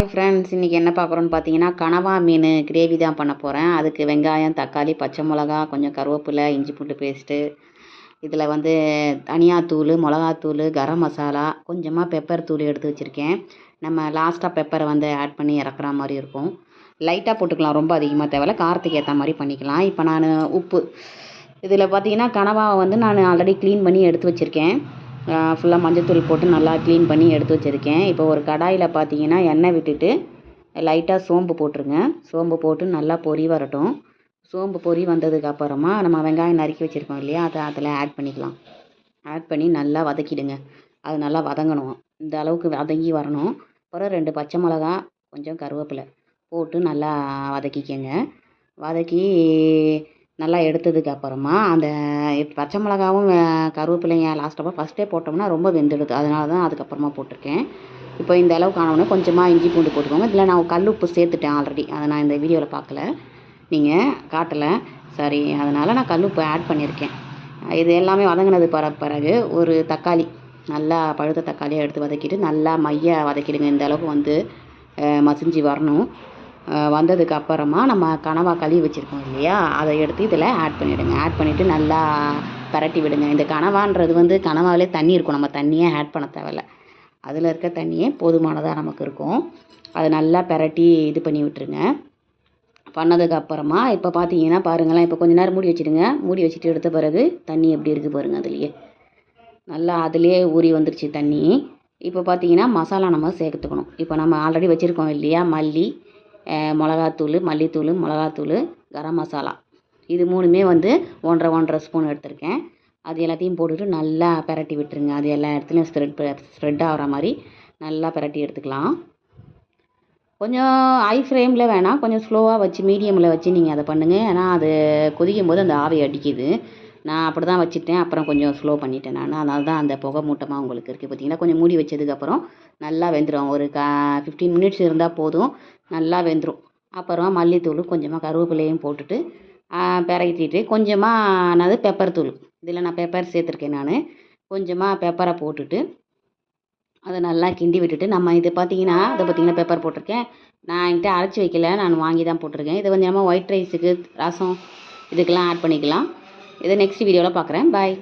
Hi friends இன்றைக்கி என்ன பார்க்குறோன்னு பார்த்தீங்கன்னா கனவா மீன் கிரேவி தான் பண்ண போகிறேன் அதுக்கு வெங்காயம் தக்காளி பச்சை மிளகா கொஞ்சம் கருவேப்பிலை இஞ்சி பூண்டு பேஸ்ட்டு இதில் வந்து தனியாத்தூள் மிளகாத்தூள் கரம் மசாலா கொஞ்சமாக பெப்பர் தூள் எடுத்து வச்சுருக்கேன். நம்ம லாஸ்ட்டாக பெப்பரை வந்து ஆட் பண்ணி இறக்குற மாதிரி இருக்கும். லைட்டாக போட்டுக்கலாம் ரொம்ப அதிகமாக தேவையில்ல. காரத்துக்கு ஏற்ற மாதிரி பண்ணிக்கலாம். இப்போ நான் உப்பு. இதில் பார்த்தீங்கன்னா கனவாவை வந்து நான் ஆல்ரெடி க்ளீன் பண்ணி எடுத்து வச்சுருக்கேன். ஃபுல்லாக மஞ்சத்தூள் போட்டு நல்லா க்ளீன் பண்ணி எடுத்து வச்சுருக்கேன். இப்போ ஒரு கடாயில் பார்த்தீங்கன்னா எண்ணெய் விட்டுட்டு லைட்டாக சோம்பு போட்டுருங்க. சோம்பு போட்டு நல்லா பொரி வரட்டும். சோம்பு பொரி வந்ததுக்கப்புறமா நம்ம வெங்காயம் நறுக்கி வச்சுருக்கோம் இல்லையா அதை அதில் ஆட் பண்ணிக்கலாம். ஆட் பண்ணி நல்லா வதக்கிடுங்க. அது நல்லா வதங்கணும். இந்த அளவுக்கு வதங்கி வரணும். அப்புறம் ரெண்டு பச்சை மிளகா கொஞ்சம் கருவேப்பிலை போட்டு நல்லா வதக்கிக்கங்க. வதக்கி நல்லா எடுத்ததுக்கு அப்புறமா அந்த பச்சை மிளகாவும் கருவேப்பிலையும் லாஸ்ட்டாக ஃபஸ்ட்டே போட்டோம்னா ரொம்ப வெந்துடுது. அதனால தான் அதுக்கப்புறமா போட்டிருக்கேன். இப்போ இந்த அளவுக்கு ஆனவுடனே கொஞ்சமாக இஞ்சி பூண்டு போட்டுக்கோங்க. இதில் நான் கல் உப்பு சேர்த்துட்டேன் ஆல்ரெடி அதை நான் இந்த வீடியோவில் பார்க்கல நீங்கள் காட்டலை. சரி அதனால் நான் கல் உப்பு ஆட் பண்ணியிருக்கேன் இது எல்லாமே வதங்கினது பிற பிறகு ஒரு தக்காளி நல்லா பழுத்த தக்காளியாக எடுத்து வதக்கிட்டு நல்லா மைய வதக்கிடுங்க. இந்த அளவுக்கு வந்து மசிஞ்சு வரணும். வந்ததுக்கு அப்புறமா நம்ம கனவா கழுவி வச்சுருக்கோம் இல்லையா? அதை எடுத்து இதில் ஆட் பண்ணிவிடுங்க ஆட் பண்ணிவிட்டு நல்லா பரட்டி விடுங்க. இந்த கனவான்றது வந்து கனவாவிலே தண்ணி இருக்கும். நம்ம தண்ணியே ஆட் பண்ண தேவையில்ல. அதில் இருக்க தண்ணியே போதுமானதாக நமக்கு இருக்கும். அதை நல்லா பரட்டி இது பண்ணி விட்டுருங்க. பண்ணதுக்கு அப்புறமா இப்போ பார்த்தீங்கன்னா பாருங்களேன். இப்போ கொஞ்ச நேரம் மூடி வச்சுடுங்க. மூடி வச்சுட்டு எடுத்த பிறகு தண்ணி எப்படி இருக்குது பாருங்கள் அதுலேயே. நல்லா அதுலேயே ஊறி வந்துருச்சு தண்ணி. இப்போ பார்த்தீங்கன்னா மசாலா நம்ம சேர்த்துக்கணும். இப்போ நம்ம ஆல்ரெடி வச்சுருக்கோம் இல்லையா? மல்லி மிளகாத்தூள் மல்லித்தூள் மிளகாத்தூள் கரம் மசாலா. இது மூணுமே வந்து ஒன்றரை ஒன்றரை ஸ்பூன் எடுத்திருக்கேன். அது எல்லாத்தையும் போட்டுட்டு நல்லா பிரட்டி விட்டுருங்க. அது எல்லா இடத்துலையும் ஸ்ப்ரெட் ஸ்ப்ரெட் ஆகிற மாதிரி நல்லா பிரட்டி எடுத்துக்கலாம். கொஞ்சம் ஹை ஃப்ளேமில் வேணாம். கொஞ்சம் ஸ்லோவாக வச்சு மீடியமில் வச்சு நீங்கள் அதை பண்ணுங்கள் ஏன்னா அது கொதிக்கும் போது அந்த ஆவி அடிக்குது. நான் அப்படி தான் வச்சுட்டேன் அப்புறம் கொஞ்சம் ஸ்லோ பண்ணிட்டேன் நான். அதனால தான் அந்த புகை மூட்டமாக உங்களுக்கு இருக்குது பார்த்தீங்கன்னா கொஞ்சம் மூடி வச்சதுக்கப்புறம் நல்லா வெந்துடும் ஒரு க ஃபிஃப்டீன் மினிட்ஸ் இருந்தால் போதும். நல்லா வெந்துடும் அப்புறமா மல்லித்தூள் கொஞ்சமாக கருவேப்பிலையும் போட்டுட்டு பிறகிட்டிட்டு கொஞ்சமாக என்னது பெப்பர் தூள். இதில் நான் பெப்பர் சேர்த்துருக்கேன் நான். கொஞ்சமாக பெப்பரை போட்டுட்டு அதை நல்லா கிண்டி விட்டுட்டு நம்ம இது பார்த்தீங்கன்னா இதை பார்த்தீங்கன்னா பெப்பர் போட்டிருக்கேன். நான் என்கிட்ட அரைச்சி வைக்கல. நான் வாங்கி தான் போட்டிருக்கேன். இதை வந்து நம்ம ஒயிட் ரைஸுக்கு ரசம் இதுக்கெல்லாம் ஆட் பண்ணிக்கலாம். இதை நெக்ஸ்ட் வீடியோவில் பார்க்குறேன். பாய்